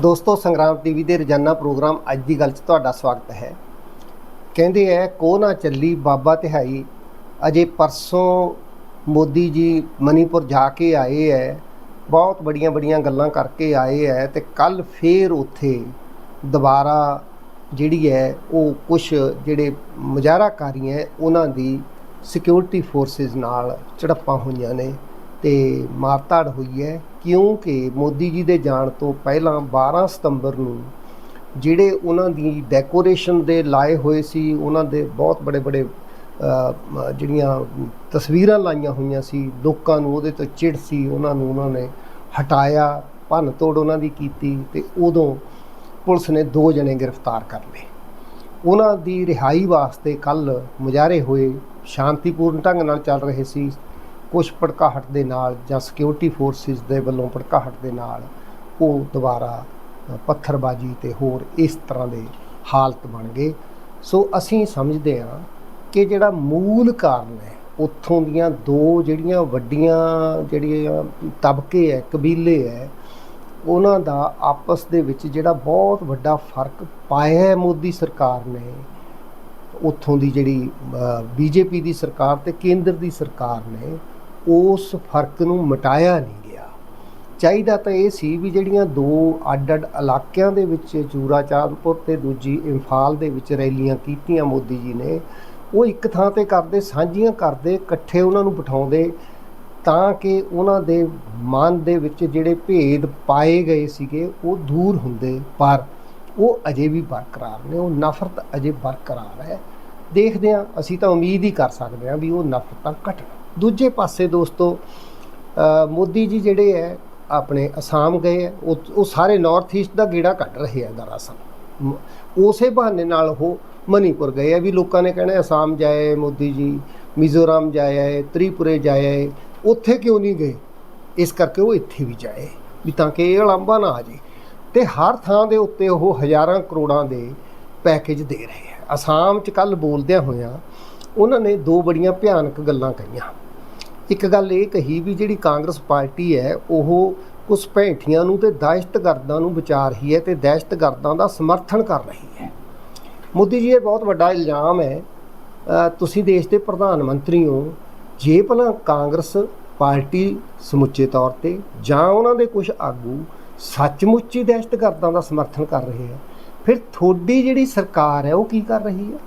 ਦੋਸਤੋ, ਸੰਗਰਾਮ ਟੀਵੀ ਦੇ ਰੋਜ਼ਾਨਾ ਪ੍ਰੋਗਰਾਮ ਅੱਜ ਦੀ ਗੱਲ 'ਚ ਤੁਹਾਡਾ ਸਵਾਗਤ ਹੈ। ਕਹਿੰਦੇ ਐ, ਕੋ ਨਾ ਚੱਲੀ ਬਾਬਾ ਤਿਹਾਈ, ਅਜੇ ਪਰਸੋਂ ਮੋਦੀ ਜੀ ਮਨੀਪੁਰ ਜਾ ਕੇ ਆਏ ਐ, ਬਹੁਤ ਬੜੀਆਂ ਬੜੀਆਂ ਗੱਲਾਂ ਕਰਕੇ ਆਏ ਐ ਤੇ ਕੱਲ ਫੇਰ ਉੱਥੇ ਦੁਬਾਰਾ ਜਿਹੜੀ ਹੈ ਉਹ ਕੁਝ ਜਿਹੜੇ ਮੁਜ਼ਾਹਰਾਕਾਰੀ ਐ, ਉਹਨਾਂ ਦੀ ਸਿਕਿਉਰਿਟੀ ਫੋਰਸਿਸ ਨਾਲ ਝੜਪਾਂ ਹੋਈਆਂ ਨੇ ਤੇ ਮਾਰਤਾੜ ਹੋਈ ਹੈ ਕਿਉਂਕਿ ਮੋਦੀ ਜੀ ਦੇ ਜਾਣ ਤੋਂ ਪਹਿਲਾਂ 12 ਸਤੰਬਰ ਨੂੰ ਜਿਹੜੇ ਉਹਨਾਂ ਦੀ ਡੈਕੋਰੇਸ਼ਨ ਦੇ ਲਾਏ ਹੋਏ ਸੀ, ਉਹਨਾਂ ਦੇ ਬਹੁਤ ਬੜੇ ਬੜੇ ਜਿਹੜੀਆਂ ਤਸਵੀਰਾਂ ਲਾਈਆਂ ਹੋਈਆਂ ਸੀ, ਲੋਕਾਂ ਨੂੰ ਉਹਦੇ ਤੋਂ ਚਿੜ ਸੀ, ਉਹਨਾਂ ਨੂੰ ਉਹਨਾਂ ਨੇ ਹਟਾਇਆ ਭੰਨ ਤੋੜ ਉਹਨਾਂ ਦੀ ਕੀਤੀ ਤੇ ਉਦੋਂ ਪੁਲਿਸ ਨੇ ਦੋ ਜਣੇ ਗ੍ਰਿਫਤਾਰ ਕਰ ਲਏ। ਉਹਨਾਂ ਦੀ ਰਿਹਾਈ ਵਾਸਤੇ ਕੱਲ ਮੁਜ਼ਾਹਰੇ ਹੋਏ ਸ਼ਾਂਤੀਪੂਰਨ ਢੰਗ ਨਾਲ ਚੱਲ ਰਹੇ ਸੀ ਕੁਝ ਭੜਕਾਹਟ ਦੇ ਨਾਲ ਜਾਂ ਸਿਕਿਉਰਿਟੀ ਫੋਰਸਿਸ ਦੇ ਵੱਲੋਂ ਭੜਕਾਹਟ ਦੇ ਨਾਲ ਉਹ ਦੁਬਾਰਾ ਪੱਥਰਬਾਜ਼ੀ ਤੇ ਹੋਰ ਇਸ ਤਰ੍ਹਾਂ ਦੇ ਹਾਲਤ ਬਣ ਗਏ। ਸੋ ਅਸੀਂ ਸਮਝਦੇ ਹਾਂ ਕਿ ਜਿਹੜਾ ਮੂਲ ਕਾਰਨ ਹੈ, ਉੱਥੋਂ ਦੀਆਂ ਦੋ ਜਿਹੜੀਆਂ ਵੱਡੀਆਂ ਜਿਹੜੀਆਂ ਤਬਕੇ ਹੈ, ਕਬੀਲੇ ਹੈ, ਉਹਨਾਂ ਦਾ ਆਪਸ ਦੇ ਵਿੱਚ ਜਿਹੜਾ ਬਹੁਤ ਵੱਡਾ ਫ਼ਰਕ ਪਾਇਆ ਹੈ ਮੋਦੀ ਸਰਕਾਰ ਨੇ, ਉੱਥੋਂ ਦੀ ਜਿਹੜੀ ਬੀਜੇਪੀ ਦੀ ਸਰਕਾਰ ਤੇ ਕੇਂਦਰ ਦੀ ਸਰਕਾਰ ਨੇ ਉਸ ਫ਼ਰਕ ਨੂੰ ਮਿਟਾਇਆ ਨਹੀਂ ਗਿਆ। ਚਾਹੀਦਾ ਤਾਂ ਇਹ ਸੀ ਵੀ ਜਿਹੜੀਆਂ ਦੋ ਅੱਡ-ਅੱਡ ਇਲਾਕਿਆਂ ਦੇ ਵਿੱਚ ਚੂਰਾ ਚਾਂਦਪੁਰ ਤੇ ਦੂਜੀ ਇੰਫਾਲ ਦੇ ਵਿੱਚ ਰੈਲੀਆਂ ਕੀਤੀਆਂ ਮੋਦੀ ਜੀ ਨੇ, ਉਹ ਇੱਕ ਥਾਂ ਤੇ ਕਰਦੇ, ਸਾਂਝੀਆਂ ਕਰਦੇ, ਇਕੱਠੇ ਉਹਨਾਂ ਨੂੰ ਬਿਠਾਉਂਦੇ ਤਾਂ ਕਿ ਉਹਨਾਂ ਦੇ ਮਨ ਦੇ ਵਿੱਚ ਜਿਹੜੇ ਭੇਦ ਪਾਏ ਗਏ ਸੀਗੇ, ਉਹ ਦੂਰ ਹੁੰਦੇ। ਪਰ ਉਹ ਅਜੇ ਵੀ ਬਰਕਰਾਰ ਨੇ, ਉਹ ਨਫ਼ਰਤ ਅਜੇ ਬਰਕਰਾਰ ਹੈ। ਦੇਖਦੇ ਹਾਂ, ਅਸੀਂ ਤਾਂ ਉਮੀਦ ਹੀ ਕਰ ਸਕਦੇ ਹਾਂ ਵੀ ਉਹ ਨਫ਼ਰਤਾਂ ਘਟਣ। ਦੂਜੇ ਪਾਸੇ ਦੋਸਤੋ ਮੋਦੀ ਜੀ ਜਿਹੜੇ ਹੈ, ਆਪਣੇ ਅਸਾਮ ਗਏ ਹੈ, ਉਹ ਉਹ ਸਾਰੇ ਨਾਰਥ ਈਸਟ ਦਾ ਗੇੜਾ ਕੱਢ ਰਹੇ ਆ ਦਰਅਸਲ। ਮ- ਉਸੇ ਬਹਾਨੇ ਨਾਲ ਉਹ ਮਨੀਪੁਰ ਗਏ ਆ ਵੀ ਲੋਕਾਂ ਨੇ ਕਹਿਣਾ ਅਸਾਮ ਜਾਏ, ਮੋਦੀ ਜੀ, ਮਿਜ਼ੋਰਮ ਜਾਏ, ਤ੍ਰਿਪੁਰੇ ਜਾਏ, ਉੱਥੇ ਕਿਉਂ ਨਹੀਂ ਗਏ? ਇਸ ਕਰਕੇ ਉਹ ਇੱਥੇ ਵੀ ਜਾਏ, ਵੀ ਤਾਂ ਕਿ ਇਹ ਅਲੰਬਾ ਨਾ ਆ ਜੇ ਤੇ ਹਰ ਥਾਂ ਦੇ ਉੱਤੇ ਉਹ ਹਜ਼ਾਰਾਂ ਕਰੋੜਾਂ ਦੇ ਪੈਕੇਜ ਦੇ ਰਹੇ ਆ ਅਸਾਮ 'ਚ ਕੱਲ ਬੋਲਦਿਆਂ ਹੋਇਆਂ ਉਹਨਾਂ ਨੇ ਦੋ ਬੜੀਆਂ ਭਿਆਨਕ ਗੱਲਾਂ ਕਹੀਆਂ। ਇੱਕ ਗੱਲ ਇਹ ਕਹੀ ਵੀ ਜਿਹੜੀ ਕਾਂਗਰਸ ਪਾਰਟੀ ਹੈ, ਉਹ ਕੁਝ ਭੈਂਠੀਆਂ ਨੂੰ ਤੇ ਦਹਿਸ਼ਤਗਰਦਾਂ ਨੂੰ ਵਿਚਾਰ ਰਹੀ ਹੈ ਤੇ ਦਹਿਸ਼ਤਗਰਦਾਂ ਦਾ ਸਮਰਥਨ ਕਰ ਰਹੀ ਹੈ। ਮੋਦੀ ਜੀ, ਇਹ ਬਹੁਤ ਵੱਡਾ ਇਲਜ਼ਾਮ ਹੈ। ਤੁਸੀਂ ਦੇਸ਼ ਦੇ ਪ੍ਰਧਾਨ ਮੰਤਰੀ ਹੋ। ਜੇ ਭਲਾ ਕਾਂਗਰਸ ਪਾਰਟੀ ਸਮੁੱਚੇ ਤੌਰ ਤੇ ਜਾਂ ਉਹਨਾਂ ਦੇ ਕੁਝ ਆਗੂ ਸੱਚਮੁੱਚ ਹੀ ਦਹਿਸ਼ਤਗਰਦਾਂ ਦਾ ਸਮਰਥਨ ਕਰ ਰਹੇ ਹੈ, ਫਿਰ ਤੁਹਾਡੀ ਜਿਹੜੀ ਸਰਕਾਰ ਹੈ, ਉਹ ਕੀ ਕਰ ਰਹੀ ਹੈ?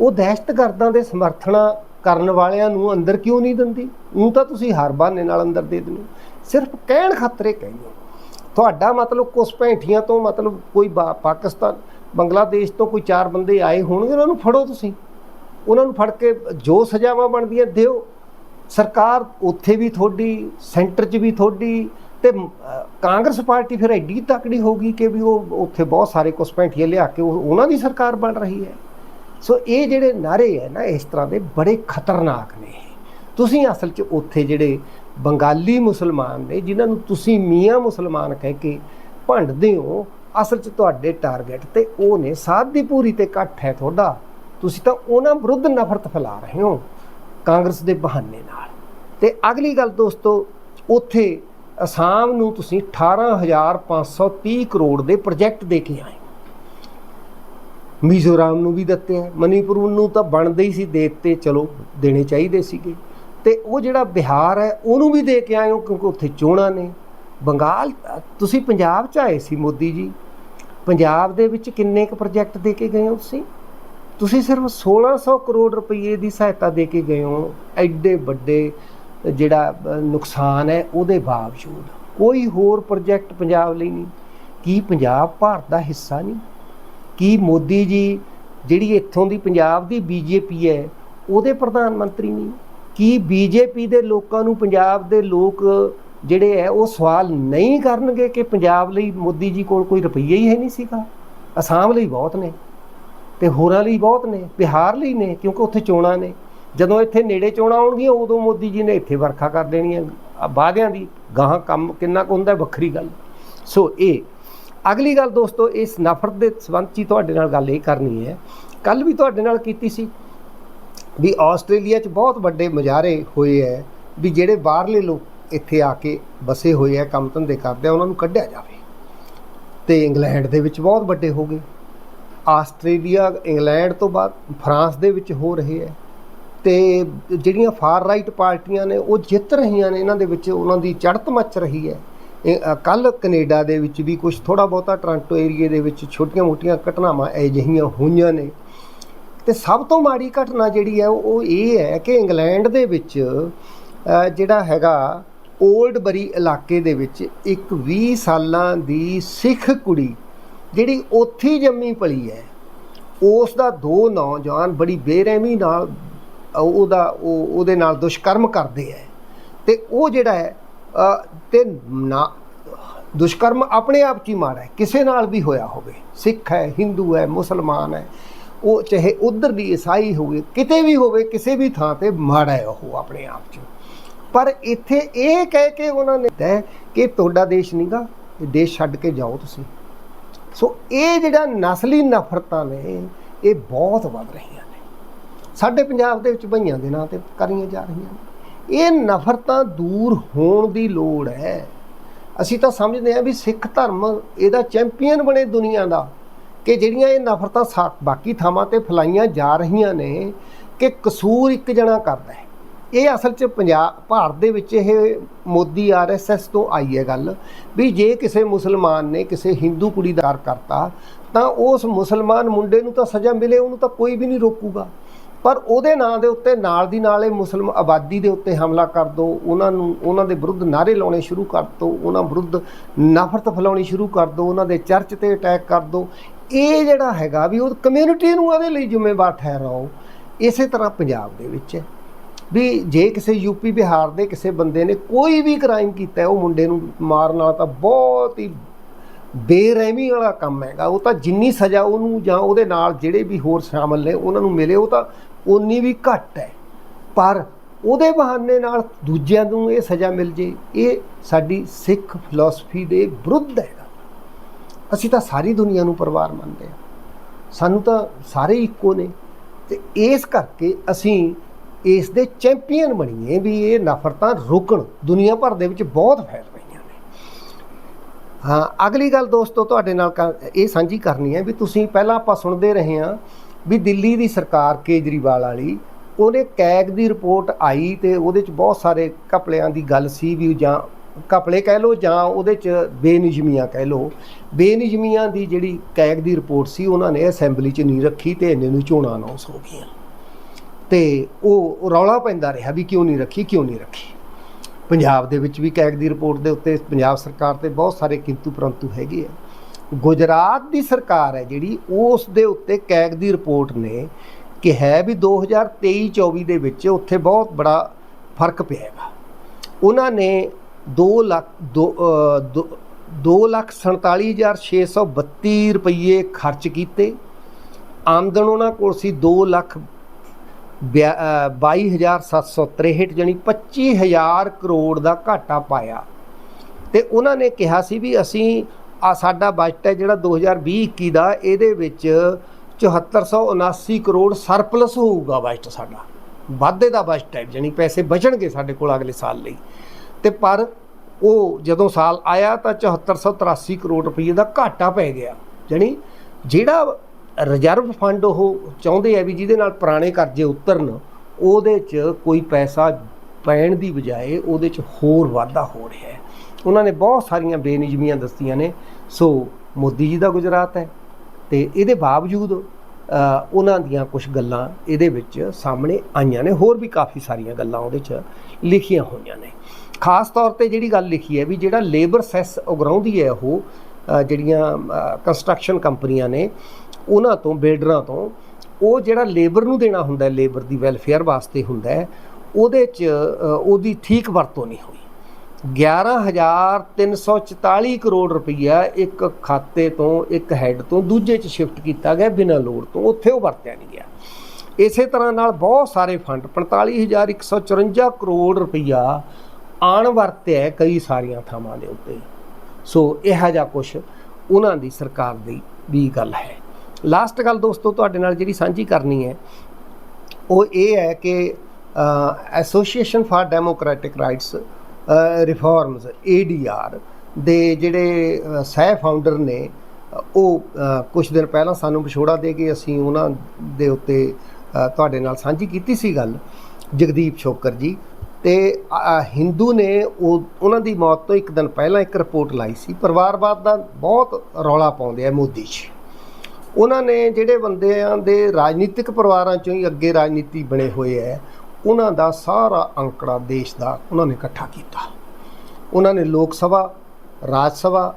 ਉਹ ਦਹਿਸ਼ਤਗਰਦਾਂ ਦੇ ਸਮਰਥਨਾ ਕਰਨ ਵਾਲਿਆਂ ਨੂੰ ਅੰਦਰ ਕਿਉਂ ਨਹੀਂ ਦਿੰਦੀ? ਉਹ ਤਾਂ ਤੁਸੀਂ ਹਰ ਬਹਾਨੇ ਨਾਲ ਅੰਦਰ ਦੇ ਦਿੰਦੇ ਹੋ। ਸਿਰਫ ਕਹਿਣ ਖਾਤਰੇ ਕਹਿੰਦੇ ਹੋ। ਤੁਹਾਡਾ ਮਤਲਬ ਕੁਛ ਭੈਂਠੀਆਂ ਤੋਂ ਮਤਲਬ ਕੋਈ ਬਾ- ਪਾਕਿਸਤਾਨ ਬੰਗਲਾਦੇਸ਼ ਤੋਂ ਕੋਈ ਚਾਰ ਬੰਦੇ ਆਏ ਹੋਣਗੇ ਉਹਨਾਂ ਨੂੰ ਫੜੋ ਤੁਸੀਂ। ਉਹਨਾਂ ਨੂੰ ਫੜ ਕੇ ਜੋ ਸਜ਼ਾਵਾਂ ਬਣਦੀਆਂ ਦਿਓ। ਸਰਕਾਰ ਉੱਥੇ ਵੀ ਤੁਹਾਡੀ ਸੈਂਟਰ 'ਚ ਵੀ ਤੁਹਾਡੀ ਤੇ ਅ, ਕਾਂਗਰਸ ਪਾਰਟੀ ਫਿਰ ਐਡੀ ਤਕੜੀ ਹੋਗੀ ਕਿ ਵੀ ਉਹ ਉੱਥੇ ਬਹੁਤ ਸਾਰੇ ਕੁਸਪੈਂਟੀਆਂ ਲਿਆ ਕੇ ਉਹ- ਉਹਨਾਂ ਦੀ ਸਰਕਾਰ ਬਣ ਰਹੀ ਹੈ। ਸੋ ਇਹ ਜਿਹੜੇ ਨਾਰੇ ਹੈ ਨਾ, ਇਸ ਤਰ੍ਹਾਂ ਦੇ ਬੜੇ ਖਤਰਨਾਕ ਨੇ। ਤੁਸੀਂ ਅਸਲ 'ਚ ਉੱਥੇ ਜਿਹੜੇ ਬੰਗਾਲੀ ਮੁਸਲਮਾਨ ਨੇ, ਜਿਨ੍ਹਾਂ ਨੂੰ ਤੁਸੀਂ ਮੀਆਂ ਮੁਸਲਮਾਨ ਕਹਿ ਕੇ ਭੰਡਦੇ ਹੋ, ਅਸਲ 'ਚ ਤੁਹਾਡੇ ਟਾਰਗੇਟ ਤੇ ਉਹ ਨੇ, ਸਾਧ ਦੀ ਪੂਰੀ ਤੇ ਇਕੱਠ ਹੈ ਤੁਹਾਡਾ, ਤੁਸੀਂ ਤਾਂ ਉਹਨਾਂ ਵਿਰੁੱਧ ਨਫ਼ਰਤ ਫੈਲਾ ਰਹੇ ਹੋ ਕਾਂਗਰਸ ਦੇ ਬਹਾਨੇ ਨਾਲ। ਤੇ ਅਗਲੀ ਗੱਲ ਦੋਸਤੋ, ਉੱਥੇ ਅਸਾਮ ਨੂੰ ਤੁਸੀਂ 18530 ਕਰੋੜ ਦੇ ਪ੍ਰੋਜੈਕਟ ਦੇ ਕੇ ਆਏ ਮਿਜ਼ੋਰਾਮ ਨੂੰ ਵੀ ਦਿੱਤੇ ਆ। ਮਨੀਪੁਰ ਨੂੰ ਤਾਂ ਬਣਦੇ ਹੀ ਸੀ ਦੇ ਚਲੋ, ਦੇਣੇ ਚਾਹੀਦੇ ਸੀਗੇ। ਤੇ ਉਹ ਜਿਹੜਾ ਬਿਹਾਰ ਹੈ, ਉਹਨੂੰ ਵੀ ਦੇ ਕੇ ਆਏ ਹੋ ਕਿਉਂਕਿ ਉੱਥੇ ਚੋਣਾਂ ਨੇ। ਬੰਗਾਲ, ਤੁਸੀਂ ਪੰਜਾਬ ਚ ਆਏ ਸੀ ਮੋਦੀ ਜੀ। ਪੰਜਾਬ ਦੇ ਵਿੱਚ ਕਿੰਨੇ ਕੁ ਪ੍ਰੋਜੈਕਟ ਦੇ ਕੇ ਗਏ ਹੋ ਤੁਸੀਂ? ਤੁਸੀਂ ਸਿਰਫ 1600 ਕਰੋੜ ਰੁਪਏ ਦੀ ਸਹਾਇਤਾ ਦੇ ਕੇ ਗਏ ਹੋ। ਐਡੇ ਵੱਡੇ ਜਿਹੜਾ ਨੁਕਸਾਨ ਹੈ, ਉਹਦੇ ਬਾਵਜੂਦ। ਕੋਈ ਹੋਰ ਪ੍ਰੋਜੈਕਟ ਪੰਜਾਬ ਲਈ ਨਹੀਂ। ਕੀ ਪੰਜਾਬ ਭਾਰਤ ਦਾ ਹਿੱਸਾ ਨਹੀਂ? ਕੀ ਮੋਦੀ ਜੀ ਜਿਹੜੀ ਇੱਥੋਂ ਦੀ ਪੰਜਾਬ ਦੀ ਬੀਜੇਪੀ ਹੈ, ਉਹਦੇ ਪ੍ਰਧਾਨ ਮੰਤਰੀ ਨਹੀਂ? ਕੀ ਬੀਜੇਪੀ ਦੇ ਲੋਕਾਂ ਨੂੰ ਪੰਜਾਬ ਦੇ ਲੋਕ ਜਿਹੜੇ ਹੈ, ਉਹ ਸਵਾਲ ਨਹੀਂ ਕਰਨਗੇ ਕਿ ਪੰਜਾਬ ਲਈ ਮੋਦੀ ਜੀ ਕੋਲ ਕੋਈ ਰੁਪਈਆ ਹੀ ਹੈ ਨਹੀਂ ਸੀਗਾ? ਅਸਾਮ ਲਈ ਬਹੁਤ ਨੇ ਤੇ ਹੋਰਾਂ ਲਈ ਬਹੁਤ ਨੇ, ਬਿਹਾਰ ਲਈ ਨੇ, ਕਿਉਂਕਿ ਉੱਥੇ ਚੋਣਾਂ ਨੇ। ਜਦੋਂ ਇੱਥੇ ਨੇੜੇ ਚੋਣਾਂ ਆਉਣਗੀਆਂ, ਉਦੋਂ ਮੋਦੀ ਜੀ ਨੇ ਇੱਥੇ ਵਰਖਾ ਕਰ ਦੇਣੀ ਹੈ ਵਾਅਦਿਆਂ ਦੀ ਗਾਹਾਂ ਕੰਮ ਕਿੰਨਾ ਕੁ ਹੁੰਦਾ, ਵੱਖਰੀ ਗੱਲ। ਸੋ ਇਹ ਅਗਲੀ ਗੱਲ ਦੋਸਤੋ, ਇਸ ਨਫ਼ਰਤ ਦੇ ਸੰਬੰਧ 'ਚ ਹੀ ਤੁਹਾਡੇ ਨਾਲ ਗੱਲ ਇਹ ਕਰਨੀ ਹੈ। ਕੱਲ ਵੀ ਤੁਹਾਡੇ ਨਾਲ ਕੀਤੀ ਸੀ ਵੀ ਆਸਟ੍ਰੇਲੀਆ 'ਚ ਬਹੁਤ ਵੱਡੇ ਮੁਜ਼ਾਹਰੇ ਹੋਏ ਹੈ ਵੀ ਜਿਹੜੇ ਬਾਹਰਲੇ ਲੋਕ ਇੱਥੇ ਆ ਕੇ ਬਸੇ ਹੋਏ ਆ ਕੰਮ ਧੰਦੇ ਕਰਦੇ ਆ, ਉਹਨਾਂ ਨੂੰ ਕੱਢਿਆ ਜਾਵੇ। ਤੇ ਇੰਗਲੈਂਡ ਦੇ ਵਿੱਚ ਬਹੁਤ ਵੱਡੇ ਹੋ ਗਏ। ਆਸਟ੍ਰੇਲੀਆ, ਇੰਗਲੈਂਡ ਤੋਂ ਬਾਅਦ ਫਰਾਂਸ ਦੇ ਵਿੱਚ ਹੋ ਰਹੇ ਹੈ। ਤੇ ਜਿਹੜੀਆਂ ਫਾਰ ਰਾਈਟ ਪਾਰਟੀਆਂ ਨੇ, ਉਹ ਜਿੱਤ ਰਹੀਆਂ ਨੇ, ਇਹਨਾਂ ਦੇ ਵਿੱਚ ਉਹਨਾਂ ਦੀ ਚੜ੍ਹਤ ਮੱਚ ਰਹੀ ਹੈ। ਕੱਲ ਕੈਨੇਡਾ ਦੇ ਵਿੱਚ ਵੀ ਕੁਝ ਥੋੜਾ ਬਹੁਤਾ ਟੋਰਾਂਟੋ ਏਰੀਏ ਦੇ ਵਿੱਚ ਛੋਟੀਆਂ-ਮੋਟੀਆਂ ਘਟਨਾਵਾਂ ਅਜਿਹੀਆਂ ਹੋਈਆਂ ਨੇ। ਤੇ ਸਭ ਤੋਂ ਮਾੜੀ ਘਟਨਾ ਜਿਹੜੀ ਹੈ, ਉਹ ਇਹ ਹੈ ਕਿ ਇੰਗਲੈਂਡ ਦੇ ਵਿੱਚ ਜਿਹੜਾ ਹੈਗਾ 올ਡ ਬਰੀ ਇਲਾਕੇ ਦੇ ਵਿੱਚ ਇੱਕ 20 ਸਾਲਾਂ ਦੀ ਸਿੱਖ ਕੁੜੀ ਜਿਹੜੀ ਉੱਥੇ ਜੰਮੀ ਪਲੀ ਹੈ, ਉਸ ਦਾ ਦੋ ਨੌਜਵਾਨ ਬੜੀ ਬੇਰਹਿਮੀ ਨਾਲ ਉਹਦਾ, ਉਹ, ਉਹਦੇ ਨਾਲ ਦੁਸ਼ਕਰਮ ਕਰਦੇ ਹੈ। ਤੇ ਉਹ ਜਿਹੜਾ ਹੈ ਤੇ ਨਾ, ਦੁਸ਼ਕਰਮ ਆਪਣੇ ਆਪ 'ਚ ਹੀ ਮਾੜਾ ਹੈ। ਕਿਸੇ ਨਾਲ ਵੀ ਹੋਇਆ ਹੋਵੇ। ਸਿੱਖ ਹੈ, ਹਿੰਦੂ ਹੈ, ਮੁਸਲਮਾਨ ਹੈ, ਉਹ ਚਾਹੇ ਉਧਰ ਦੀ ਈਸਾਈ ਹੋਵੇ, ਕਿਤੇ ਵੀ ਹੋਵੇ, ਕਿਸੇ ਵੀ ਥਾਂ ਤੇ ਮਾੜਾ ਹੈ ਉਹ ਆਪਣੇ ਆਪ 'ਚ। ਪਰ ਇੱਥੇ ਇਹ ਕਹਿ ਕੇ ਉਹਨਾਂ ਨੇ ਤੈ ਕਿ ਤੁਹਾਡਾ ਦੇਸ਼ ਨਹੀਂਗਾ ਇਹ ਦੇਸ਼ ਛੱਡ ਕੇ ਜਾਓ ਤੁਸੀਂ। ਸੋ ਇਹ ਜਿਹੜਾ ਨਸਲੀ ਨਫ਼ਰਤਾਂ ਨੇ, ਇਹ ਬਹੁਤ ਵੱਧ ਰਹੀਆਂ ਨੇ। ਸਾਡੇ ਪੰਜਾਬ ਦੇ ਵਿੱਚ ਭਈਆਂ ਦੇ ਨਾਂ ਤੇ ਕਰੀਆਂ ਜਾ ਰਹੀਆਂ ਨੇ। ਇਹ ਨਫ਼ਰਤਾਂ ਦੂਰ ਹੋਣ ਦੀ ਲੋੜ ਹੈ। ਅਸੀਂ ਤਾਂ ਸਮਝਦੇ ਹਾਂ ਵੀ ਸਿੱਖ ਧਰਮ ਇਹਦਾ ਚੈਂਪੀਅਨ ਬਣੇ ਦੁਨੀਆ ਦਾ ਕਿ ਜਿਹੜੀਆਂ ਇਹ ਨਫ਼ਰਤਾਂ ਸਾ- ਬਾਕੀ ਥਾਵਾਂ ਤੇ ਫਲਾਈਆਂ ਜਾ ਰਹੀਆਂ ਨੇ ਕਿ ਕਸੂਰ ਇੱਕ ਜਣਾ ਕਰਦਾ ਹੈ। ਇਹ ਅਸਲ 'ਚ ਪੰਜਾਬ ਭਾਰਤ ਦੇ ਵਿੱਚ ਇਹ ਮੋਦੀ ਆਰਐਸਐਸ ਤੋਂ ਆਈ ਹੈ ਗੱਲ ਵੀ ਜੇ ਕਿਸੇ ਮੁਸਲਮਾਨ ਨੇ ਕਿਸੇ ਹਿੰਦੂ ਕੁੜੀ ਦਾ ਕਰਤਾ ਤਾਂ ਉਸ ਮੁਸਲਮਾਨ ਮੁੰਡੇ ਨੂੰ ਤਾਂ ਸਜ਼ਾ ਮਿਲੇ, ਉਹਨੂੰ ਤਾਂ ਕੋਈ ਵੀ ਨਹੀਂ ਰੋਕੂਗਾ। ਪਰ ਉਹਦੇ ਨਾਂ ਦੇ ਉੱਤੇ, ਨਾਲ ਦੀ ਨਾਲ ਇਹ ਮੁਸਲਮ ਆਬਾਦੀ ਦੇ ਉੱਤੇ ਹਮਲਾ ਕਰ ਦੋ, ਉਹਨਾਂ ਨੂੰ, ਉਹਨਾਂ ਦੇ ਵਿਰੁੱਧ ਨਾਰੇ ਲਾਉਣੇ ਸ਼ੁਰੂ ਕਰ ਦੋ, ਉਹਨਾਂ ਵਿਰੁੱਧ ਨਫ਼ਰਤ ਫੈਲਾਉਣੀ ਸ਼ੁਰੂ ਕਰ ਦੋ, ਉਹਨਾਂ ਦੇ ਚਰਚ ਤੇ ਅਟੈਕ ਕਰ ਦੋ। ਇਹ ਜਿਹੜਾ ਹੈਗਾ ਵੀ ਉਹ ਕਮਿਊਨਿਟੀ ਨੂੰ ਉਹਦੇ ਲਈ ਜ਼ਿੰਮੇਵਾਰ ਠਹਿਰਾਓ। ਇਸੇ ਤਰ੍ਹਾਂ ਪੰਜਾਬ ਦੇ ਵਿੱਚ ਹੈ। ਵੀ ਜੇ ਕਿਸੇ ਯੂਪੀ ਬਿਹਾਰ ਦੇ ਕਿਸੇ ਬੰਦੇ ਨੇ ਕੋਈ ਵੀ ਕ੍ਰਾਈਮ ਕੀਤਾ ਉਹ ਮੁੰਡੇ ਨੂੰ ਮਾਰਨ ਵਾਲਾ ਤਾਂ ਬਹੁਤ ਹੀ ਬੇਰਹਿਮੀ ਵਾਲਾ ਕੰਮ ਹੈਗਾ। ਉਹ ਤਾਂ ਜਿੰਨੀ ਸਜ਼ਾ ਉਹਨੂੰ ਜਾਂ ਉਹਦੇ ਨਾਲ ਜਿਹੜੇ ਵੀ ਹੋਰ ਸ਼ਾਮਲ ਨੇ, ਉਹਨਾਂ ਨੂੰ ਮਿਲੇ, ਉਹ ਤਾਂ ਉਨੀ ਵੀ ਘੱਟ ਹੈ। ਪਰ ਉਹਦੇ ਬਹਾਨੇ ਨਾਲ ਦੂਜਿਆਂ ਨੂੰ ਇਹ ਸਜ਼ਾ ਮਿਲ ਜੇ, ਇਹ ਸਾਡੀ ਸਿੱਖ ਫਿਲਾਸਫੀ ਦੇ ਵਿਰੁੱਧ ਹੈ। ਅਸੀਂ ਤਾਂ ਸਾਰੀ ਦੁਨੀਆ ਨੂੰ ਪਰਿਵਾਰ ਮੰਨਦੇ ਹਾਂ। ਸਾਨੂੰ ਤਾਂ ਸਾਰੇ ਇੱਕੋ ਨੇ। ਤੇ ਇਸ ਕਰਕੇ ਅਸੀਂ ਇਸ ਦੇ ਚੈਂਪੀਅਨ ਬਣੀਏ ਵੀ ਇਹ ਨਫ਼ਰਤਾਂ ਰੁਕਣ, ਦੁਨੀਆ ਭਰ ਦੇ ਵਿੱਚ ਬਹੁਤ ਫੈਲ ਰਹੀਆਂ ਨੇ। ਹਾਂ, ਅਗਲੀ ਗੱਲ ਦੋਸਤੋ, ਤੁਹਾਡੇ ਨਾਲ ਕ- ਇਹ ਸਾਂਝੀ ਕਰਨੀ ਹੈ ਵੀ ਤੁਸੀਂ ਪਹਿਲਾਂ ਆਪਾਂ ਸੁਣਦੇ ਰਹੇ ਹਾਂ ਵੀ ਦਿੱਲੀ ਦੀ ਸਰਕਾਰ ਕੇਜਰੀਵਾਲ ਵਾਲੀ ਉਹਨੇ ਕੈਗ ਦੀ ਰਿਪੋਰਟ ਆਈ ਤੇ ਉਹਦੇ ਚ ਬਹੁਤ ਸਾਰੇ ਕਪਲਿਆਂ ਦੀ ਗੱਲ ਸੀ ਵੀ ਜਾਂ ਕਪਲੇ ਕਹਿ ਲੋ ਜਾਂ ਉਹਦੇ ਚ ਬੇਨਿਯਮੀਆਂ ਕਹਿ ਲੋ ਬੇਨਿਯਮੀਆਂ ਦੀ ਜਿਹੜੀ ਕੈਗ ਦੀ ਰਿਪੋਰਟ ਸੀ, ਉਹਨਾਂ ਨੇ ਅਸੈਂਬਲੀ ਚ ਨਹੀਂ ਰੱਖੀ ਤੇ ਇੰਨੇ ਨੂੰ ਚੋਣਾਂ ਅਨਾਉਂਸ ਹੋ ਗਈਆਂ। ਤੇ ਉਹ ਉਹ ਰੌਲਾ ਪੈਂਦਾ ਰਿਹਾ ਵੀ ਕਿਉਂ ਨਹੀਂ ਰੱਖੀ, ਕਿਉਂ ਨਹੀਂ ਰੱਖੀ। ਪੰਜਾਬ ਦੇ ਵਿੱਚ ਵੀ ਕੈਗ ਦੀ ਰਿਪੋਰਟ ਦੇ ਉੱਤੇ ਪੰਜਾਬ ਸਰਕਾਰ ਤੇ ਬਹੁਤ ਸਾਰੇ ਕਿੰਤੂ ਪਰੰਤੂ ਹੈਗੇ ਆ। ਗੁਜਰਾਤ ਦੀ ਸਰਕਾਰ ਹੈ ਜਿਹੜੀ ਉਸ ਦੇ ਉੱਤੇ ਕੈਗ ਦੀ ਰਿਪੋਰਟ ਨੇ ਕਿ ਹੈ ਵੀ 2023-24 ਦੇ ਵਿੱਚ ਉੱਥੇ ਬਹੁਤ ਬੜਾ ਫ਼ਰਕ ਪਿਆ ਹੈਗਾ। ਉਹਨਾਂ ਨੇ 2 ਲੱਖ 2 ਲੱਖ 47632 ਰੁਪਏ ਖਰਚ ਕੀਤੇ। ਆਮਦਨ ਉਹਨਾਂ ਕੋਲ ਸੀ 2 ਲੱਖ 22763 ਜਾਨੀ 25000 ਕਰੋੜ ਦਾ ਘਾਟਾ ਪਾਇਆ। ਤੇ ਉਹਨਾਂ ਨੇ ਕਿਹਾ ਸੀ ਵੀ ਅਸੀਂ ਆ ਸਾਡਾ ਬਜਟ ਹੈ ਜਿਹੜਾ 2020-21 ਦਾ, ਇਹਦੇ ਵਿੱਚ 7479 ਕਰੋੜ ਸਰਪਲਸ ਹੋਊਗਾ ਬਜਟ ਸਾਡਾ। ਵਾਧੇ ਦਾ ਬਜਟ ਹੈ ਜਾਨੀ ਪੈਸੇ ਬਚਣਗੇ ਸਾਡੇ ਕੋਲ ਅਗਲੇ ਸਾਲ ਲਈ। ਤੇ ਪਰ ਉਹ ਜਦੋਂ ਸਾਲ ਆਇਆ ਤਾਂ 7483 ਕਰੋੜ ਰੁਪਏ ਦਾ ਘਾਟਾ ਪੈ ਗਿਆ। ਜਾਨੀ ਜਿਹੜਾ ਰਿਜ਼ਰਵ ਫੰਡ ਉਹ ਚਾਹੁੰਦੇ ਆ ਵੀ ਜਿਹਦੇ ਨਾਲ ਪੁਰਾਣੇ ਕਰਜ਼ੇ ਉਤਰਨ, ਉਹਦੇ 'ਚ ਕੋਈ ਪੈਸਾ ਪੈਣ ਦੀ ਬਜਾਏ ਉਹਦੇ 'ਚ ਹੋਰ ਵਾਧਾ ਹੋ ਰਿਹਾ ਹੈ। ਉਹਨਾਂ ਨੇ ਬਹੁਤ ਸਾਰੀਆਂ ਬੇਨਿਯਮੀਆਂ ਦੱਸੀਆਂ ਨੇ। ਸੋ ਮੋਦੀ ਜੀ ਦਾ ਗੁਜਰਾਤ ਹੈ ਤੇ ਇਹਦੇ ਬਾਵਜੂਦ ਉਹਨਾਂ ਦੀਆਂ ਕੁਝ ਗੱਲਾਂ ਇਹਦੇ ਵਿੱਚ ਸਾਹਮਣੇ ਆਈਆਂ ਨੇ। ਹੋਰ ਵੀ ਕਾਫੀ ਸਾਰੀਆਂ ਗੱਲਾਂ ਉਹਦੇ 'ਚ ਲਿਖੀਆਂ ਹੋਈਆਂ ਨੇ। ਖਾਸ ਤੌਰ ਤੇ ਜਿਹੜੀ ਗੱਲ ਲਿਖੀ ਹੈ ਵੀ ਜਿਹੜਾ ਲੇਬਰ ਸੈਸ ਉਗਰਾਉਂਦੀ ਹੈ ਉਹ ਜਿਹੜੀਆਂ ਕੰਸਟਰਕਸ਼ਨ ਕੰਪਨੀਆਂ ਨੇ, ਉਹਨਾਂ ਤੋਂ, ਬਿਲਡਰਾਂ ਤੋਂ, ਉਹ ਜਿਹੜਾ ਲੇਬਰ ਨੂੰ ਦੇਣਾ ਹੁੰਦਾ ਹੈ, ਲੇਬਰ ਦੀ ਵੈਲਫੇਅਰ ਵਾਸਤੇ ਹੁੰਦਾ ਹੈ, ਉਹਦੇ 'ਚ ਉਹਦੀ ਠੀਕ ਵਰਤੋਂ ਨਹੀਂ ਹੋਈ। 11344 ਕਰੋੜ ਰੁਪਈਆ ਇੱਕ ਖਾਤੇ ਤੋਂ, ਇੱਕ ਹੈੱਡ ਤੋਂ ਦੂਜੇ 'ਚ ਸ਼ਿਫਟ ਕੀਤਾ ਗਿਆ ਬਿਨਾਂ ਲੋੜ ਤੋਂ। ਉੱਥੇ ਉਹ ਵਰਤਿਆ ਨਹੀਂ ਗਿਆ। ਇਸੇ ਤਰ੍ਹਾਂ ਨਾਲ ਬਹੁਤ ਸਾਰੇ ਫੰਡ 45154 ਕਰੋੜ ਰੁਪਈਆ ਆਣ ਵਰਤਿਆ ਕਈ ਸਾਰੀਆਂ ਥਾਵਾਂ ਦੇ ਉੱਤੇ। ਸੋ ਇਹੋ ਜਿਹਾ ਕੁਝ ਉਹਨਾਂ ਦੀ ਸਰਕਾਰ ਦੀ ਵੀ ਗੱਲ ਹੈ। ਲਾਸਟ ਗੱਲ ਦੋਸਤੋ, ਤੁਹਾਡੇ ਨਾਲ ਜਿਹੜੀ ਸਾਂਝੀ ਕਰਨੀ ਹੈ, ਉਹ ਇਹ ਹੈ ਕਿ association for democratic rights reforms ADR ਦੇ ਜਿਹੜੇ ਸਹਿ ਫਾਊਂਡਰ ਨੇ ਉਹ ਕੁਝ ਦਿਨ ਪਹਿਲਾਂ ਸਾਨੂੰ ਵਿਛੋੜਾ ਦੇ ਕੇ ਅਸੀਂ ਉਹਨਾਂ ਦੇ ਉੱਤੇ ਤੁਹਾਡੇ ਨਾਲ ਸਾਂਝੀ ਕੀਤੀ ਸੀ ਗੱਲ, ਜਗਦੀਪ ਸ਼ੋਕਰ ਜੀ। ਤੇ ਹਿੰਦੂ ਨੇ ਉਹ, ਉਹਨਾਂ ਦੀ ਮੌਤ ਤੋਂ ਇੱਕ ਦਿਨ ਪਹਿਲਾਂ ਇੱਕ ਰਿਪੋਰਟ ਲਾਈ ਸੀ। ਪਰਿਵਾਰਵਾਦ ਦਾ ਬਹੁਤ ਰੌਲਾ ਪਾਉਂਦੇ ਆ ਮੋਦੀ ਜੀ। ਉਹਨਾਂ ਨੇ ਜਿਹੜੇ ਬੰਦਿਆਂ ਦੇ ਰਾਜਨੀਤਿਕ ਪਰਿਵਾਰਾਂ ਚੋਂ ਹੀ ਅੱਗੇ ਰਾਜਨੀਤੀ ਬਣੇ ਹੋਏ ਐ ਉਹਨਾਂ ਦਾ ਸਾਰਾ ਅੰਕੜਾ ਦੇਸ਼ ਦਾ ਉਹਨਾਂ ਨੇ ਇਕੱਠਾ ਕੀਤਾ। ਉਹਨਾਂ ਨੇ ਲੋਕ ਸਭਾ, ਰਾਜ ਸਭਾ,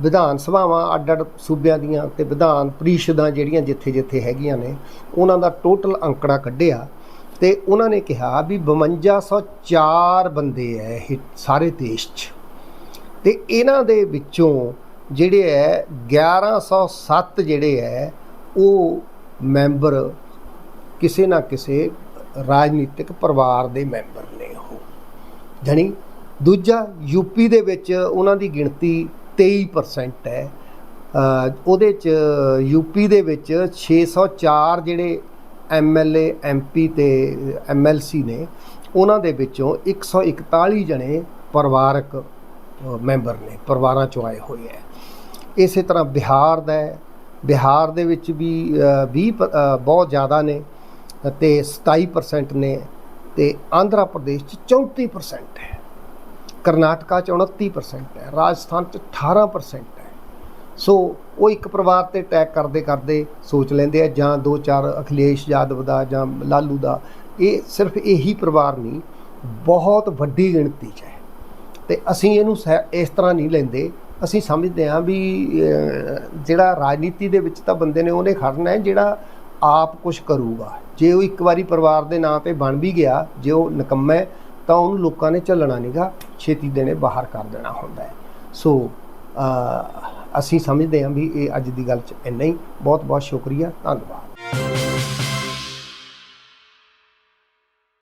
ਵਿਧਾਨ ਸਭਾਵਾਂ ਅੱਡ ਅੱਡ ਸੂਬਿਆਂ ਦੀਆਂ ਤੇ ਵਿਧਾਨ ਪ੍ਰੀਸ਼ਦਾਂ ਜਿਹੜੀਆਂ ਜਿੱਥੇ ਜਿੱਥੇ ਹੈਗੀਆਂ ਨੇ, ਉਹਨਾਂ ਦਾ ਟੋਟਲ ਅੰਕੜਾ ਕੱਢਿਆ ਤੇ ਉਹਨਾਂ ਨੇ ਕਿਹਾ ਵੀ 5204 ਬੰਦੇ ਐ ਇਹ ਸਾਰੇ ਦੇਸ਼ 'ਚ। ਤੇ ਇਹਨਾਂ ਦੇ ਵਿੱਚੋਂ ਜਿਹੜੇ ਹੈ 1107 ਜਿਹੜੇ ਹੈ ਉਹ ਮੈਂਬਰ ਕਿਸੇ ਨਾ ਕਿਸੇ ਰਾਜਨੀਤਿਕ ਪਰਿਵਾਰ ਦੇ ਮੈਂਬਰ ਨੇ ਉਹ। ਜਾਣੀ ਦੂਜਾ ਯੂਪੀ ਦੇ ਵਿੱਚ ਉਹਨਾਂ ਦੀ ਗਿਣਤੀ 23% ਹੈ। ਉਹਦੇ ਚ ਯੂਪੀ ਦੇ ਵਿੱਚ 604 ਜਿਹੜੇ ਐਮਐਲਏ ਐਮਪੀ ਤੇ ਐਮਐਲਸੀ ਨੇ, ਉਹਨਾਂ ਦੇ ਵਿੱਚੋਂ 141 ਜਣੇ ਪਰਿਵਾਰਕ ਮੈਂਬਰ ਨੇ, ਪਰਿਵਾਰਾਂ ਚੋਂ ਆਏ ਹੋਏ ਹੈ। ਇਸੇ ਤਰ੍ਹਾਂ ਬਿਹਾਰ ਦਾ ਬਿਹਾਰ ਦੇ ਵਿੱਚ ਵੀ 20 ਬਹੁਤ ਜ਼ਿਆਦਾ ਨੇ। ਤੇ 27% ਨੇ ਤੇ ਆਂਧਰਾ ਪ੍ਰਦੇਸ਼ ਚ 34% ਹੈ। ਕਰਨਾਟਕਾ ਚ 29% ਹੈ, ਰਾਜਸਥਾਨ ਚ 18% ਹੈ। ਸੋ ਉਹ ਇੱਕ ਪਰਿਵਾਰ ਤੇ ਅਟੈਕ ਕਰਦੇ ਕਰਦੇ ਸੋਚ ਲੈਂਦੇ ਆ, ਜਾਂ ਦੋ ਚਾਰ ਅਖਿਲੇਸ਼ ਯਾਦਵ ਦਾ ਜਾਂ ਲਾਲੂ ਦਾ, ਇਹ ਸਿਰਫ ਇਹੀ ਪਰਿਵਾਰ ਨਹੀਂ, ਬਹੁਤ ਵੱਡੀ ਗਿਣਤੀ 'ਚ ਹੈ। ਤੇ ਅਸੀਂ ਇਹਨੂੰ ਸਹਿ- ਇਸ ਤਰ੍ਹਾਂ ਨਹੀਂ ਲੈਂਦੇ। ਅਸੀਂ ਸਮਝਦੇ ਹਾਂ ਵੀ ਜਿਹੜਾ ਰਾਜਨੀਤੀ ਦੇ ਵਿੱਚ ਤਾਂ ਬੰਦੇ ਨੇ ਉਹਨੇ ਖੜਨਾ ਹੈ, ਜਿਹੜਾ ਆਪ ਕੁਝ ਕਰੂਗਾ। ਜੇ ਉਹ ਇੱਕ ਵਾਰੀ ਪਰਿਵਾਰ ਦੇ ਨਾਂ ਤੇ ਬਣ ਵੀ ਗਿਆ, ਜੇ ਉਹ ਨਿਕੰਮਾ ਹੈ, ਤਾਂ ਉਹਨੂੰ ਲੋਕਾਂ ਨੇ ਚੱਲਣਾ ਨਹੀਂਗਾ ਛੇਤੀ ਦੇਣੇ ਬਾਹਰ ਕਰ ਦੇਣਾ ਹੁੰਦਾ ਹੈ। ਸੋ ਅਸੀਂ ਸਮਝਦੇ ਹਾਂ ਵੀ ਇਹ ਅੱਜ ਦੀ ਗੱਲ 'ਚ ਇੰਨਾ ਹੀ। ਬਹੁਤ ਬਹੁਤ ਸ਼ੁਕਰੀਆ। ਧੰਨਵਾਦ।